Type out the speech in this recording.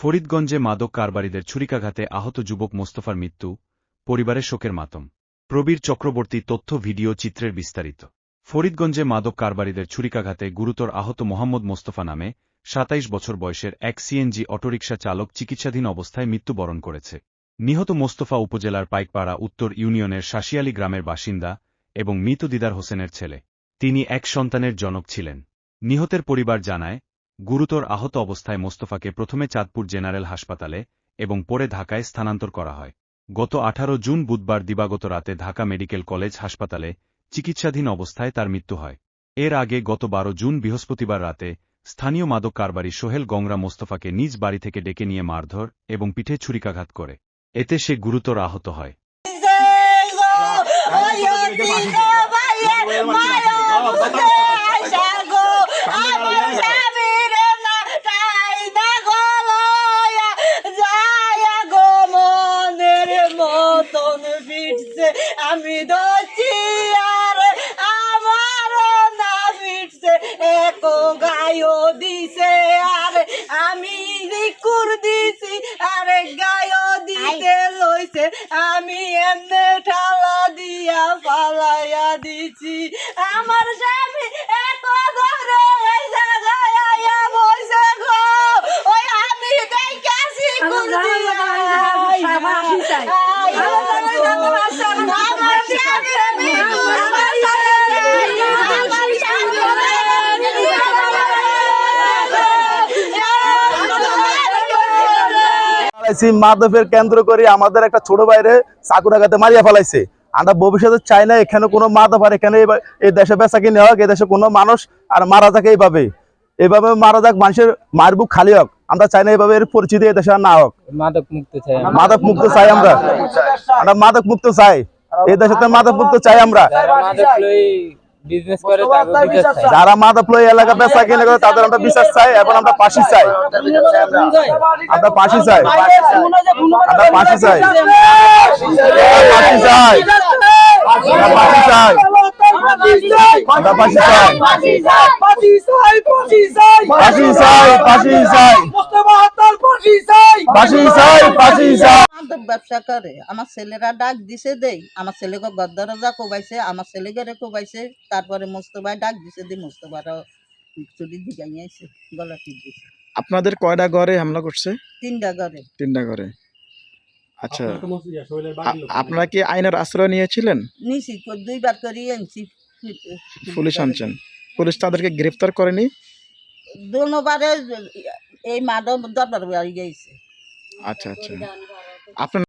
ফরিদগঞ্জে মাদক কারবারিদের ছুরিকাঘাতে আহত যুবক মোস্তফার মৃত্যু, পরিবারের শোকের মাতম। প্রবীর চক্রবর্তী তথ্য, ভিডিও, চিত্রের বিস্তারিত। ফরিদগঞ্জে মাদক কারবারিদের ছুরিকাঘাতে গুরুতর আহত মোহাম্মদ মোস্তফা নামে সাতাইশ বছর বয়সের এক সিএনজি অটোরিকশা চালক চিকিৎসাধীন অবস্থায় মৃত্যুবরণ করেছে। নিহত মোস্তফা উপজেলার পাইকপাড়া উত্তর ইউনিয়নের শাসিয়ালী গ্রামের বাসিন্দা এবং মৃত দিদার হোসেনের ছেলে। তিনি এক সন্তানের জনক ছিলেন। নিহতের পরিবার জানায়, গুরুতর আহত অবস্থায় মোস্তফাকে প্রথমে চাঁদপুর জেনারেল হাসপাতালে এবং পরে ঢাকায় স্থানান্তর করা হয়। গত আঠারো জুন বুধবার দিবাগত রাতে ঢাকা মেডিকেল কলেজ হাসপাতালে চিকিৎসাধীন অবস্থায় তার মৃত্যু হয়। এর আগে গত বারো জুন বৃহস্পতিবার রাতে স্থানীয় মাদক কারবারি সোহেল গংরা মোস্তফাকে নিজ বাড়ি থেকে ডেকে নিয়ে মারধর এবং পিঠে ছুরিকাঘাত করে। এতে সে গুরুতর আহত হয়। আমি এমনে ঠালা দিয়া পালাইয়া দিছি। আমার স্বামী এত ধরে এই জায়গায় বইছে গো। ওই আমি আমার স্বামী ফেলাইছি মাদকের কেন্দ্র করে আমাদের একটা ছোট বাইরে চাকুরাগাতে মারিয়া ফেলাইছে। আমরা ভবিষ্যতে চাই না এখানে কোনো মাদক আর এখানে এই- দেশে বেচা কিনে হোক এই দেশে কোনো মানুষ আর মারা যাক এইভাবে। এইভাবে মারা যাক মানুষের মায়ের বুক খালি হোক। আমরা চাই না এইভাবে এর পরিচিতি এই দেশে না হোক। মাদক মুক্ত চাই আমরা। মাদক মুক্ত চাই আমরা। আমরা মাদক মুক্ত চাই। এই দেশে মাদক মুক্ত চাই আমরা। বিজনেস করে চাই যারা মাদক লই এলাকা বেচা কিনে করে তাদের আমরা বিশ্বাস চাই এবং আমরা পাশি চাই। আমরা পাশি চাই। আমরা পাশি চাই। আমরা পাশি চাই। আমরা পাশি চাই আমরা পাশি চাই। পাশি চাই। পাশি চাই। পাশি চাই পাশি চাই। মাদক ব্যবসা করে। আমার ছেলেরা ডাক দিছে দেই। আমার ছেলেকে গদ্দরজা কোবাইছে আমার ছেলেকে কোবাইছে। তারপরে মোস্তফায় ডাক দিছে দি মোস্তফারও চুরি গলা টিপ দিছে। আপনাদের কয়টা ঘরে হামলা করছে? তিনটা ঘরে। তিনটা ঘরে। আচ্ছা আপনারা কি আইনের আশ্রয় নিয়েছিলেন? নিছি দুইবার করে আনছি। পুলিশ আনছেন। পুলিশ তাদেরকে গ্রেফতার করেনি? দুবারে এই মাদক দরবার বাড়ি গেছে। আচ্ছা আচ্ছা। আপনার